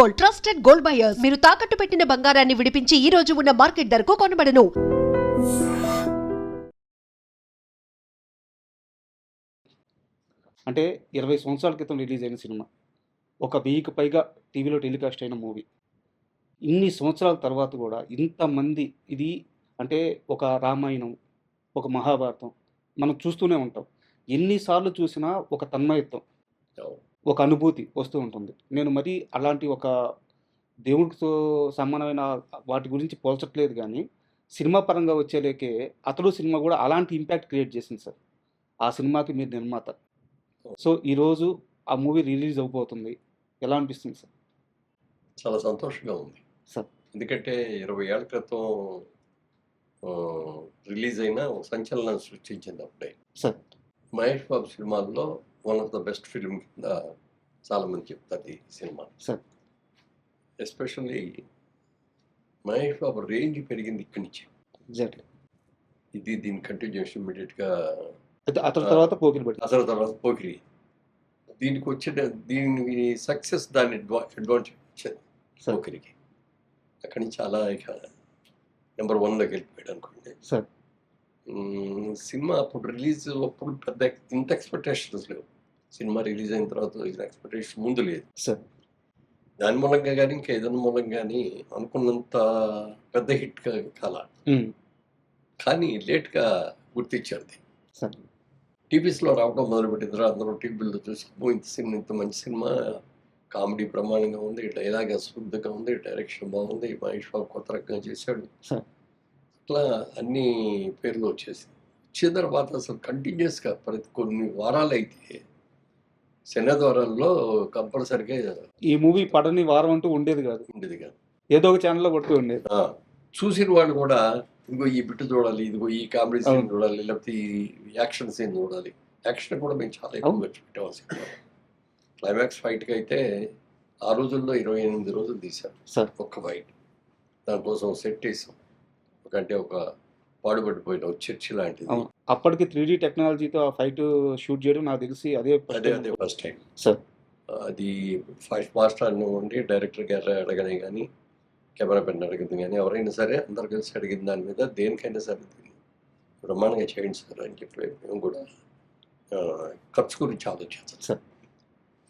Gold trusted gold buyers. మీరు తాకట్టు పెట్టిన బంగారాన్ని విడిపించి ఈ రోజు ఉన్న మార్కెట్ ధరకు కొనబడను. అంటే ఇరవై సంవత్సరాల క్రితం రిలీజ్ అయిన సినిమా. ఒక వెయ్యికి పైగా టీవీలో టెలికాస్ట్ అయిన మూవీ. ఇన్ని సంవత్సరాల తర్వాత కూడా ఇంతమంది ఇది అంటే ఒక రామాయణం ఒక మహాభారతం మనం చూస్తూనే ఉంటాం. ఎన్నిసార్లు చూసినా ఒక తన్మయత్వం. ఒక అనుభూతి వస్తూ ఉంటుంది. నేను మరీ అలాంటి ఒక దేవుడితో సమానమైన వాటి గురించి పోల్చట్లేదు కానీ సినిమా పరంగా వచ్చేలేకే అతడు సినిమా కూడా అలాంటి ఇంపాక్ట్ క్రియేట్ చేసింది సార్. ఆ సినిమాకి మీరు నిర్మాత. సో ఈరోజు ఆ మూవీ రిలీజ్ అవబోతుంది. ఎలా అనిపిస్తుంది సార్? చాలా సంతోషంగా ఉంది. సార్. ఎందుకంటే ఇరవై ఏళ్ళ క్రితం రిలీజ్ అయిన ఒక సంచలనం సృష్టించింది అప్పుడే. సార్. మహేష్ బాబు సినిమాల్లో one of the best film కింద చాలా మంది చెప్తారు ఈ cinema sir especially Mahesh Babu range పెరిగింది ఇక్కడి నుంచి. ఎగ్జాక్ట్లీ ఇది దీని కంటిన్యూషన్ ఇమీడియట్గా అతని తర్వాత పోకిరి అసలు తర్వాత పోకిరి. దీనికి వచ్చిన దీని సక్సెస్ దాని అడ్వాంటేజ్ వచ్చింది పోకిరికి. అక్కడి నుంచి అలా ఇక నెంబర్ వన్లోకి వెళ్ళిపోయాడు అనుకోండి. సార్ సినిమా అప్పుడు రిలీజ్ అప్పుడు పెద్ద ఇంత ఎక్స్పెక్టేషన్స్ లేవు. సినిమా రిలీజ్ అయిన తర్వాత ఎక్స్పెక్టేషన్ ముందు లేదు. సార్ దాని మూలంగా కానీ ఇంకా ఏదైనా మూలంగా కానీ అనుకున్నంత పెద్ద హిట్ కాల. కానీ లేట్గా గుర్తించారు టీవీస్లో రావడం మొదలుపెట్టిన తర్వాత అందరూ టీవీలో చూసి "ఓ, ఇంత సినిమా ఇంత మంచి సినిమా. కామెడీ ప్రమాణంగా ఉంది. డైలాగ్ అస్ఫుద్ధంగా ఉంది. డైరెక్షన్ బాగుంది. మహేష్ బాబు కొత్త రకంగా చేశాడు. అట్లా అన్ని పేర్లు వచ్చేసి. వచ్చిన తర్వాత అసలు కంటిన్యూస్గా ప్రతి కొన్ని వారాలు అయితే శనివారాల్లో కంపల్సరిగా ఈ మూవీ పడని వారం అంటూ ఉండేది కాదు. ఉండేది కాదు. ఏదో ఒక ఛానల్లో కొడుతూ ఉండేది. చూసిన వాళ్ళు కూడా ఇదిగో ఈ బిట్టు చూడాలి ఇదిగో ఈ కామెడీ సీన్. చూడాలి లేకపోతే ఈ యాక్షన్ సీన్ చూడాలి. యాక్షన్ కూడా మేము చాలా ఎక్కువ. ఖర్చు సినిమా క్లైమాక్స్ ఫైట్కి అయితే ఆ రోజుల్లో ఇరవై ఎనిమిది రోజులు తీశాం సార్. ఒక్క ఫైట్ దానికోసం సెట్ వేసాం ఒకటే ఒక పాడుపడిపోయిన ఒక చర్చి లాంటిది. అప్పటికి త్రీ డీ టెక్నాలజీతో ఆ ఫైట్ షూట్ చేయడం నాకు తెలిసి అదే అదే అదే ఫస్ట్ టైం సార్. అది ఫస్ట్ మాస్టర్ ఉండి డైరెక్టర్ గారు అడగనే కానీ కెమెరా పెన్ అడిగింది కానీ ఎవరైనా సరే అందరు కలిసి అడిగిన దాని మీద దేనికైనా సరే బ్రహ్మాండంగా చేయండి సార్ అని చెప్పి మేము కూడా ఖర్చు గురించి ఆలోచించాం సార్.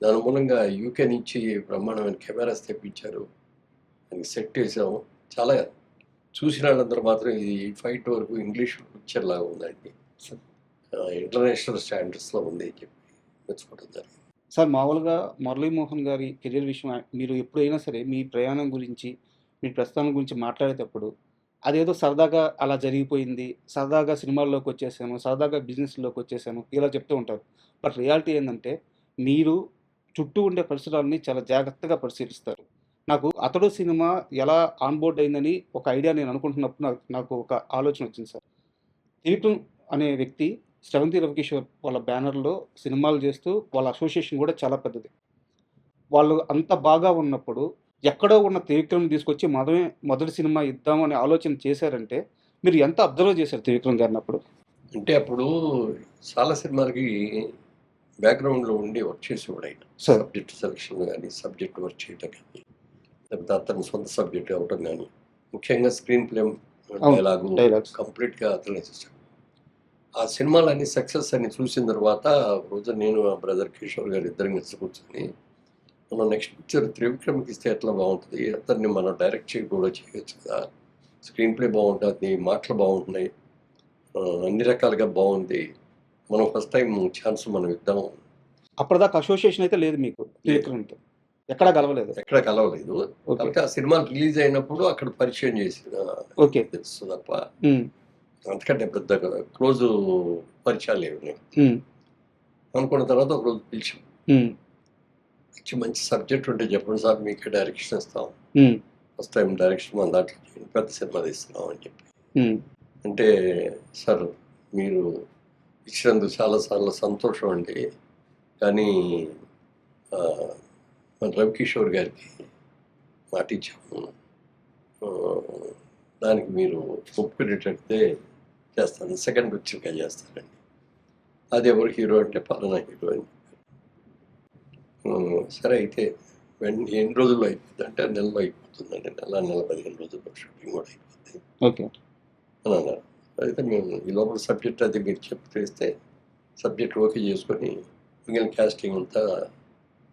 దాని మూలంగా యూకే నుంచి బ్రహ్మాండమైన కెమెరాస్ తెప్పించారు. దానికి సెట్ వేసాము చాలా చూసిన వాళ్ళందరూ మాత్రం ఇది ఫైట్ వరకు ఇంగ్లీష్ పిక్చర్ లాగా ఉందండి ఇంటర్నేషనల్ స్టాండర్డ్స్లో ఉంది అని చెప్పి మెచ్చుకోవడం జరిగింది. సార్ మామూలుగా మురళీమోహన్ గారి కెరీర్ విషయం మీరు ఎప్పుడైనా సరే మీ ప్రయాణం గురించి మీ ప్రస్థానం గురించి మాట్లాడేటప్పుడు అదేదో సరదాగా అలా జరిగిపోయింది సరదాగా సినిమాల్లోకి వచ్చేసాను సరదాగా బిజినెస్లోకి వచ్చేసాను ఇలా చెప్తూ ఉంటారు. బట్ రియాలిటీ ఏంటంటే మీరు చుట్టూ ఉండే పరిసరాలని చాలా జాగ్రత్తగా పరిశీలిస్తారు. నాకు అతడు సినిమా ఎలా ఆన్బోర్డ్ అయిందని ఒక ఐడియా నేను అనుకుంటున్నప్పుడు నాకు నాకు ఒక ఆలోచన వచ్చింది సార్. త్రివిక్రమ్ అనే వ్యక్తి శ్రవంతి రవికిషోర్ వాళ్ళ బ్యానర్లో సినిమాలు చేస్తూ వాళ్ళ అసోసియేషన్ కూడా చాలా పెద్దది. వాళ్ళు అంత బాగా ఉన్నప్పుడు ఎక్కడో ఉన్న త్రివిక్రమ్ తీసుకొచ్చి మొదమే మొదటి సినిమా ఇద్దామని ఆలోచన చేశారంటే మీరు ఎంత అబ్జర్వ్ చేశారు త్రివిక్రమ్ గారిని అప్పుడు? అంటే అప్పుడు చాలా సినిమాలకి బ్యాక్గ్రౌండ్లో ఉండి వర్క్ చేసేవాడు ఆయన. సబ్జెక్ట్ సెలక్షన్ కానీ సబ్జెక్ట్ వర్క్ చేయటం కానీ. లేకపోతే అతని సొంత సబ్జెక్ట్ అవ్వటం కానీ ముఖ్యంగా స్క్రీన్ ప్లే డైలాగు కంప్లీట్గా అతనే చేశాడు. ఆ సినిమాలన్నీ సక్సెస్ అని చూసిన తర్వాత రోజు నేను ఆ బ్రదర్ కిషోర్ గారు ఇద్దరం కలిసి కూర్చొని మనం నెక్స్ట్ పిక్చర్ త్రివిక్రమ్కి ఇస్తే ఎట్లా బాగుంటుంది అతన్ని మనం డైరెక్ట్ చేయ కూడా చేయొచ్చు కదా స్క్రీన్ ప్లే బాగుంటుంది మాటలు బాగుంటున్నాయి అన్ని రకాలుగా బాగుంది మనం ఫస్ట్ టైం ఛాన్స్ మనం ఇద్దాం. అప్పటిదాకా అసోసియేషన్ అయితే లేదు మీకు త్రివిక్రమ్తో. ఎక్కడా కలవలేదు. ఎక్కడ కలవలేదు. కాబట్టి ఆ సినిమా రిలీజ్ అయినప్పుడు అక్కడ పరిచయం చేసిన ఓకే. తెలుసు తప్ప అంతకంటే పెద్ద క్లోజ్ పరిచయాలు ఏమి అనుకున్న తర్వాత ఒక రోజు పిలిచాం. మంచి మంచి సబ్జెక్ట్ ఉంటే చెప్పండి సార్ మీకు డైరెక్షన్ ఇస్తాం. ఫస్ట్ టైం డైరెక్షన్ మన దాంట్లో చేయండి. పెద్ద సినిమా తీస్తున్నాం అని చెప్పి. అంటే సార్ మీరు ఇచ్చినందుకు చాలాసార్లు సంతోషం అండి. కానీ మన రవికిషోర్ గారికి మాట ఇచ్చాము దానికి మీరు ఒప్పుకునేటట్టే చేస్తాను. సెకండ్ పిక్చర్గా చేస్తానండి అది ఎవరు హీరో అంటే పలానా హీరో అని. సరే అయితే వెన్ ఎన్ని రోజుల్లో అయిపోతుంది అంటే నెలలో అయిపోతుందండి. నెల నెల పదిహేను రోజుల్లో షూటింగ్ కూడా అయిపోతుంది ఓకే. అని అన్నారు. అయితే మేము ఈ లోపల సబ్జెక్ట్ అది మీరు చెప్పి సబ్జెక్ట్ ఓకే చేసుకొని మిగిలిన క్యాస్టింగ్ అంతా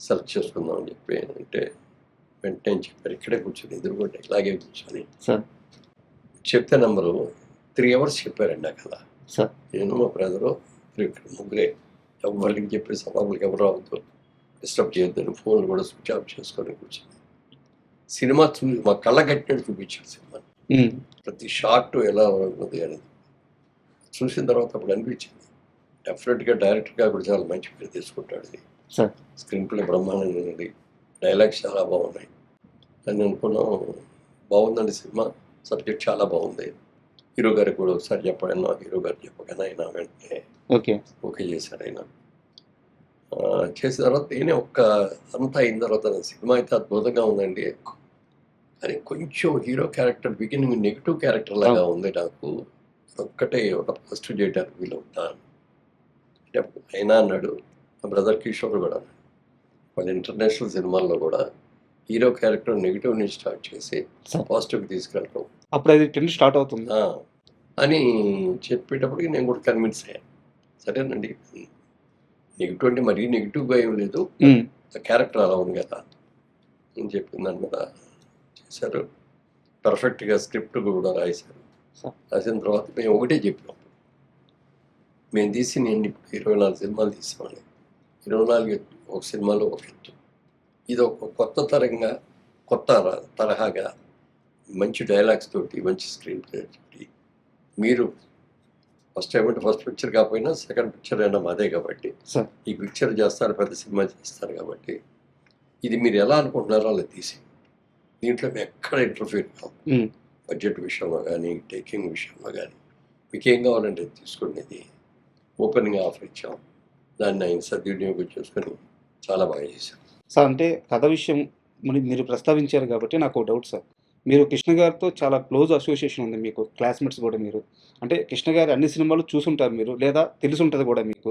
సెలెక్ట్ చేసుకుందాం అని చెప్పి అంటే వెంటనే చెప్పారు. ఇక్కడే కూర్చొని ఎదురుకుంటే ఇలాగే కూర్చొని సార్. చెప్తే నెంబరు త్రీ అవర్స్ చెప్పారండి కథ సార్. నేను మా బ్రదరు ముగ్గురే. ఎవరికి చెప్పేసి లోపలికి ఎవరు రావద్దు. డిస్టర్బ్ చేయొద్దని ఫోన్లు కూడా స్విచ్ ఆఫ్ చేసుకొని కూర్చొని సినిమా చూ మా కళ్ళ కట్టినట్టు చూపించారు సినిమా. ప్రతి షాట్ ఎలా ఉన్నది అనేది. చూసిన తర్వాత అప్పుడు అనిపించింది. డెఫినెట్గా డైరెక్టర్గా కూడా చాలా మంచి పేరు తీసుకుంటాడు ఇది. సార్ స్క్రీన్ ప్లే బ్రహ్మాండంగా ఉంది. డైలాగ్స్ చాలా బాగున్నాయి. అని అనుకున్నాం బాగుందండి సినిమా. సబ్జెక్ట్ చాలా బాగుంది. హీరో గారికి కూడా ఒకసారి చెప్పాను హీరో గారు చెప్పగానే ఆయన వెంటనే ఓకే. ఓకే చేశారు ఆయన. చేసిన తర్వాత నేనే ఒక్క అంతా అయిన తర్వాత నా సినిమా అయితే అద్భుతంగా ఉందండి. కానీ కొంచెం hero character beginning negative character లాగా ఉంది నాకు. ఒక్కటే ఒక ఫస్ట్ చేయడానికి వీలవుతాను అంటే అయినా అన్నాడు బ్రదర్ కిషోర్ కూడా. వాళ్ళ ఇంటర్నేషనల్ సినిమాల్లో కూడా హీరో క్యారెక్టర్ నెగిటివ్ నుంచి స్టార్ట్ చేసి సార్. పాజిటివ్ తీసుకెళ్ళటం. అప్పుడు అది ట్రెండ్ స్టార్ట్ అవుతుంది. అని చెప్పేటప్పటికి నేను కూడా కన్విన్స్ అయ్యాను సరేనండి నెగిటివ్ అంటే మరీ నెగిటివ్గా ఏం లేదు. క్యారెక్టర్ అలా ఉంది కదా అని చెప్పిన దాని మీద చేశారు. పర్ఫెక్ట్గా స్క్రిప్ట్ కూడా రాశారు. రాసిన తర్వాత మేము ఒకటే చెప్పాం మేము తీసి నేను ఇప్పుడు ఇరవై నాలుగు సినిమాలు తీసామండి ఇరవై నాలుగు ఒక సినిమాలో ఒక ఎత్తు ఇది ఒక కొత్త తరంగా కొత్త తరహాగా మంచి డైలాగ్స్ తోటి మంచి స్క్రీన్ ప్లే తోటి మీరు ఫస్ట్ టైం అంటే ఫస్ట్ పిక్చర్ కాకపోయినా సెకండ్ పిక్చర్ అయినా మాదే కాబట్టి ఈ పిక్చర్ చేస్తారు పెద్ద సినిమా చేస్తారు కాబట్టి ఇది మీరు ఎలా అనుకుంటున్నారో అలా తీసి దీంట్లో మేము ఎక్కడ ఇంటర్ఫీర్ కావు బడ్జెట్ విషయంలో కానీ టేకింగ్ విషయంలో కానీ మీకు ఏం కావాలంటే తీసుకునేది ఓపెన్గా ఆఫర్ ఇచ్చాం దాన్ని ఆయన సద్వినియోగం చేసుకొని చాలా బాగా చేశాం సార్ అంటే కథ విషయం మరి ప్రస్తావించారు కాబట్టి నాకు డౌట్ సార్. మీరు కృష్ణ గారితో చాలా క్లోజ్ అసోసియేషన్ ఉంది మీకు క్లాస్మేట్స్ కూడా మీరు. అంటే కృష్ణ గారి అన్ని సినిమాలు చూసుంటారు మీరు లేదా తెలిసి ఉంటుంది కూడా మీకు.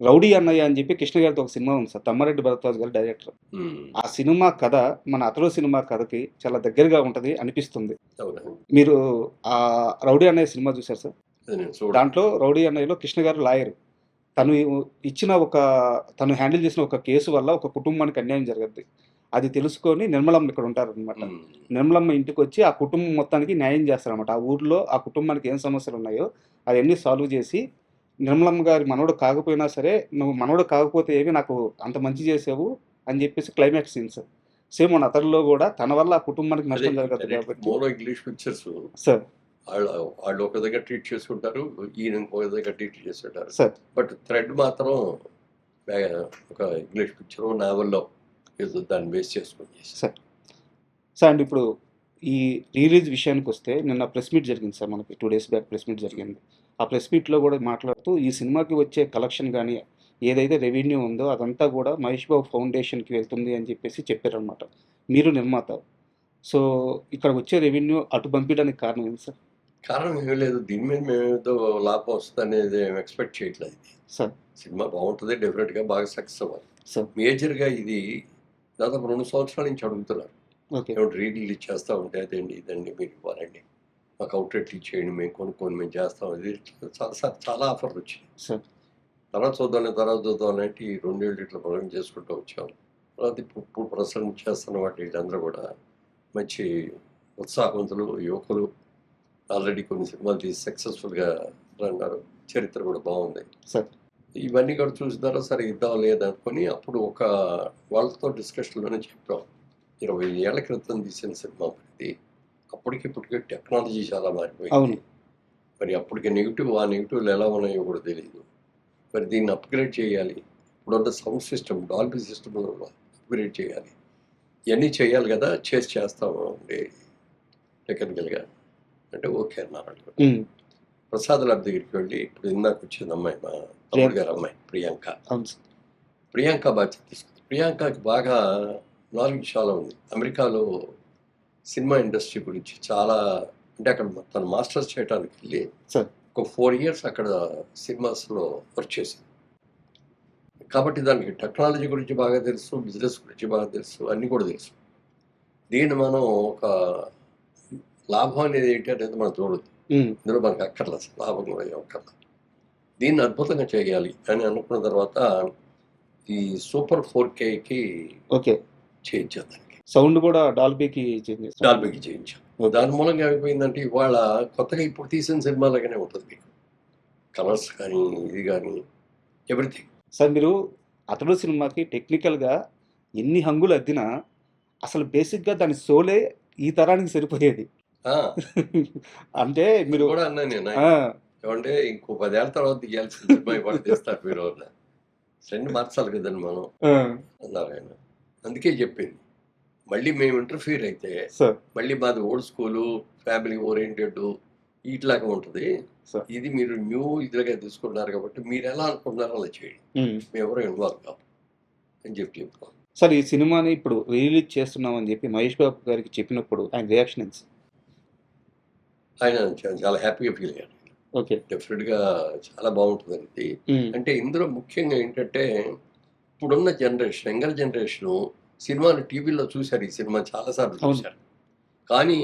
రౌడీ అన్నయ్య అని చెప్పి కృష్ణ గారితో ఒక సినిమా ఉంది సార్ తమ్మారెడ్డి భరద్వాజ్ గారు డైరెక్టర్. ఆ సినిమా కథ మన అతడు సినిమా కథకి చాలా దగ్గరగా ఉంటుంది అనిపిస్తుంది. మీరు ఆ రౌడీ అన్నయ్య సినిమా చూశారు సార్? దాంట్లో రౌడీ అన్నయ్యలో కృష్ణ గారు లాయర్. తను ఇచ్చిన ఒక తను హ్యాండిల్ చేసిన ఒక కేసు వల్ల ఒక కుటుంబానికి అన్యాయం జరగద్ది అది తెలుసుకొని నిర్మలమ్మ ఇక్కడ ఉంటారు అనమాట నిర్మలమ్మ ఇంటికి వచ్చి ఆ కుటుంబం మొత్తానికి న్యాయం చేస్తారనమాట ఆ ఊర్లో ఆ కుటుంబానికి ఏం సమస్యలు ఉన్నాయో అవన్నీ సాల్వ్ చేసి నిర్మలమ్మ గారి మనోడు కాకపోయినా సరే నువ్వు మనోడు కాకపోతే ఏమి నాకు అంత మంచి చేసావు అని చెప్పేసి క్లైమాక్స్ సీన్స్ సేమ్ మన అతనిలో కూడా తన వల్ల ఆ కుటుంబానికి నష్టం జరగదు కాబట్టి. ఇంగ్లీష్ పిక్చర్స్ సార్ వాళ్ళు వాళ్ళు ఒక దగ్గర ట్రీట్ చేసుకుంటారు ఈయన ఇంకొక దగ్గర ట్రీట్ చేస్తుంటారు. సార్. బట్ థ్రెడ్ మాత్రం ఒక ఇంగ్లీష్ పిక్చర్ నావెల్లో ఏదో దాన్ని బేస్ చేసుకొని సార్. సార్ అండ్ ఇప్పుడు ఈ రిలీజ్ విషయానికి వస్తే నిన్న ప్రెస్ మీట్ జరిగింది సార్ మనకి two days back press meet జరిగింది. ఆ ప్రెస్ మీట్లో కూడా మాట్లాడుతూ ఈ సినిమాకి వచ్చే కలెక్షన్ కానీ ఏదైతే రెవెన్యూ ఉందో అదంతా కూడా మహేష్ బాబు ఫౌండేషన్కి వెళ్తుంది అని చెప్పేసి చెప్పారనమాట మీరు నిర్మాత. సో ఇక్కడ వచ్చే రెవెన్యూ అటు పంపించడానికి కారణం ఏంటి సార్? కారణం ఏమీ లేదు. దీని మీద మేము ఏదో లాభం వస్తుంది అనేది ఏం ఎక్స్పెక్ట్ చేయట్లేదు. ఇది సార్. సినిమా బాగుంటుంది డెఫినెట్గా బాగా సక్సెస్ అవ్వాలి. సార్. మేజర్గా ఇది దాదాపు రెండు సంవత్సరాల నుంచి అడుగుతున్నారు. ఏమిటి రీ రిలీజ్ చేస్తూ ఉంటే అదండి ఇదండి మీరు ఇవ్వాలండి మాకు అవుట్లెట్ ఇచ్చేయండి మేము కొనుక్కొని మేము చేస్తాం. ఇది చాలా చాలా ఆఫర్లు వచ్చినాయి. సార్. తర్వాత చూద్దాం తర్వాత చూద్దాం అంటే ఈ రెండేళ్ళు ఇట్లా పొలం చేసుకుంటూ వచ్చాం. తర్వాత ఇప్పుడు ఇప్పుడు ప్రసన్న చేస్తున్న వాటి వీళ్ళందరూ కూడా మంచి ఉత్సాహవంతులు యువకులు ఆల్రెడీ కొన్ని సినిమాలు తీసి సక్సెస్ఫుల్గా అన్నారు చరిత్ర కూడా బాగుంది. సార్. ఇవన్నీ కూడా చూసిన తర్వాత సరే ఇద్దాం లేదనుకొని అప్పుడు ఒక వాళ్ళతో డిస్కషన్లోనే చెప్పాం. ఇరవై ఏళ్ళ క్రితం తీసిన సినిమా ఇది అప్పటికి ఇప్పటికే టెక్నాలజీ చాలా. మారిపోయింది. మరి అప్పటికి నెగిటివ్ ఆ నెగిటివ్లు ఎలా ఉన్నాయో కూడా తెలియదు మరి దీన్ని అప్గ్రేడ్ చేయాలి. ఇప్పుడున్న sound system Dolby system upgrade చేయాలి. ఇవన్నీ చేయాలి కదా? చేసి చేస్తాము. అంటే టెక్నికల్గా. అంటే ఓకే అన్నారు వాళ్ళు. ప్రసాద్ లాబ్ దగ్గరికి వెళ్ళి ఇప్పుడు ఇందాక వచ్చింది అమ్మాయి మా తమ్ముడు గారు అమ్మాయి ప్రియాంక. ప్రియాంక బాధ్యత తీసుకుంది. ప్రియాంకకి బాగా నాలెడ్జ్ చాలా ఉంది. అమెరికాలో సినిమా ఇండస్ట్రీ గురించి చాలా అంటే అక్కడ తను మాస్టర్స్ చేయడానికి వెళ్ళి ఒక ఫోర్ ఇయర్స్ అక్కడ సినిమాస్లో వర్క్ చేసింది. కాబట్టి దానికి టెక్నాలజీ గురించి బాగా తెలుసు బిజినెస్ గురించి బాగా తెలుసు అన్నీ కూడా తెలుసు. దీన్ని మనం ఒక లాభం అనేది ఏంటి అనేది మనం చూడదు ఇందులో మనకు అక్కర్లేదు. లాభం కూడా ఏం అక్కర్లేదు. దీన్ని అద్భుతంగా చేయాలి అని అనుకున్న తర్వాత ఈ సూపర్ ఫోర్ కేకి ఓకే. చేయించాం దానికి. సౌండ్ కూడా డాల్బీకి చేంజ్. డాల్బీకి చేయించాం ఓకే. దాని మూలంగా ఏమైపోయిందంటే ఇవాళ కొత్తగా ఇప్పుడు తీసిన సినిమాలాగానే ఉంటుంది మీకు. కలర్స్ కానీ ఇది కానీ ఎవ్రీథింగ్. సార్ మీరు అతడు సినిమాకి టెక్నికల్గా ఎన్ని హంగులు అద్దినా అసలు బేసిక్గా దాని సోలే ఈ తరానికి సరిపోయేది. అంటే మీరు కూడా అన్నా నేను ఏమంటే ఇంకో పదేళ్ళ తర్వాత సినిమా ఇవాళ తీస్తారు మీరు ట్రెండ్ మార్చాలి కదండి మనం అన్నారు ఆయన. అందుకే చెప్పింది. మళ్ళీ మేము ఇంటర్ఫీర్ అయితే మళ్ళీ మాది ఓల్డ్ స్కూలు ఫ్యామిలీ ఓరియంటెడ్ ఇట్లాగా ఉంటుంది. ఇది మీరు న్యూ ఇదిగా తీసుకున్నారు కాబట్టి మీరు ఎలా అనుకుంటున్నారో అలా చేయండి. మేము. ఎవరో ఇన్వాల్వ్ కావు అని చెప్పి చెప్పుకోవాలి సార్ ఈ సినిమాని ఇప్పుడు రిలీజ్ చేస్తున్నామని చెప్పి మహేష్ బాబు గారికి చెప్పినప్పుడు ఆయన రియాక్షన్? ఆయన చాలా హ్యాపీగా ఫీల్ అయ్యారు. ఓకే. డెఫినెట్గా చాలా బాగుంటుంది అనేది అంటే ఇందులో ముఖ్యంగా ఏంటంటే ఇప్పుడున్న జనరేషన్ యంగర్ జనరేషను సినిమాను టీవీలో చూశారు. ఈ సినిమా చాలాసార్లు. చూశారు. కానీ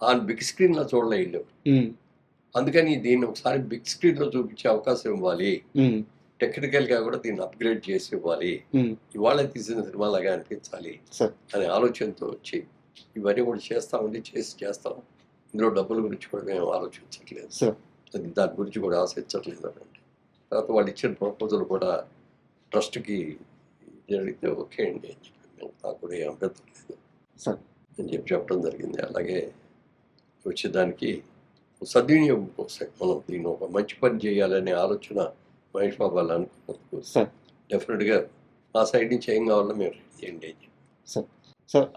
ఆ బిగ్ స్క్రీన్లో చూడలేదు ఉమ్, అందుకని దీన్ని ఒకసారి బిగ్ స్క్రీన్లో చూపించే అవకాశం ఇవ్వాలి. టెక్నికల్గా కూడా దీన్ని అప్గ్రేడ్ చేసి ఇవ్వాలి. ఇవాళ తీసిన సినిమాలాగా అనిపించాలి సార్. అనే ఆలోచనతో వచ్చి ఇవన్నీ కూడా చేస్తామండి చేసి చేస్తాం. ఇందులో డబ్బుల గురించి కూడా మేము ఆలోచించట్లేదు. సార్ అది దాని గురించి కూడా ఆశించట్లేదు అని తర్వాత వాళ్ళు ఇచ్చిన ప్రపోజల్ కూడా ట్రస్ట్కి జరిగితే ఓకే అండి అని చెప్పి మేము నాకు కూడా ఏం అభ్యంతరం లేదు. సార్ అని చెప్పి చెప్పడం జరిగింది. అలాగే వచ్చేదానికి సద్వినియోగం కోసం మనం దీన్ని ఒక మంచి పని చేయాలనే ఆలోచన మహేష్ బాబు వాళ్ళు అనుకున్నందుకు సార్ డెఫినెట్గా మా సైడ్ నుంచి ఏం కావాలో మేము రెడీ చేయండి అని చెప్పి. Sir sir